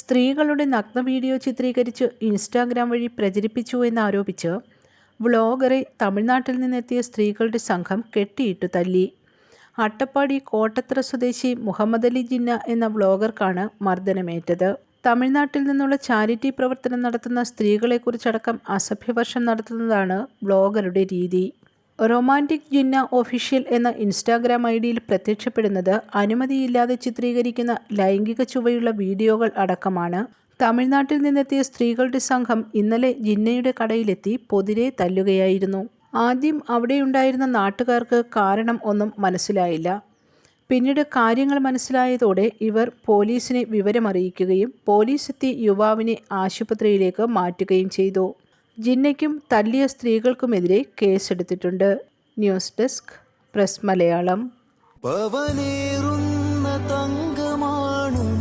സ്ത്രീകളുടെ നഗ്ന വീഡിയോ ചിത്രീകരിച്ച് ഇൻസ്റ്റാഗ്രാം വഴി പ്രചരിപ്പിച്ചു എന്നാരോപിച്ച് വ്ളോഗറെ തമിഴ്നാട്ടിൽ നിന്നെത്തിയ സ്ത്രീകളുടെ സംഘം കെട്ടിയിട്ടു തല്ലി. അട്ടപ്പാടി കോട്ടത്ര സ്വദേശി മുഹമ്മദ് അലി ജിന്ന എന്ന വ്ളോഗർക്കാണ് മർദ്ദനമേറ്റത്. തമിഴ്നാട്ടിൽ നിന്നുള്ള ചാരിറ്റി പ്രവർത്തനം നടത്തുന്ന സ്ത്രീകളെക്കുറിച്ചടക്കം അസഭ്യവർഷം നടത്തുന്നതാണ് വ്ളോഗറുടെ രീതി. റൊമാന്റിക് ജിന്ന ഒഫീഷ്യൽ എന്ന ഇൻസ്റ്റാഗ്രാം ഐ ഡിയിൽ പ്രത്യക്ഷപ്പെടുന്നത് അനുമതിയില്ലാതെ ചിത്രീകരിക്കുന്ന ലൈംഗിക ചുവയുള്ള വീഡിയോകൾ അടക്കമാണ്. തമിഴ്നാട്ടിൽ നിന്നെത്തിയ സ്ത്രീകളുടെ സംഘം ഇന്നലെ ജിന്നയുടെ കടയിലെത്തി പൊതിരെ തല്ലുകയായിരുന്നു. ആദ്യം അവിടെയുണ്ടായിരുന്ന നാട്ടുകാർക്ക് കാരണം ഒന്നും മനസ്സിലായില്ല. പിന്നീട് കാര്യങ്ങൾ മനസ്സിലായതോടെ ഇവർ പോലീസിനെ വിവരമറിയിക്കുകയും പോലീസെത്തി യുവാവിനെ ആശുപത്രിയിലേക്ക് മാറ്റുകയും ചെയ്തു. ജിന്നയ്ക്കും തല്ലിയ സ്ത്രീകൾക്കുമെതിരെ കേസെടുത്തിട്ടുണ്ട്. News desk press Malayalam. പവനേറുന്ന തങ്കമാണു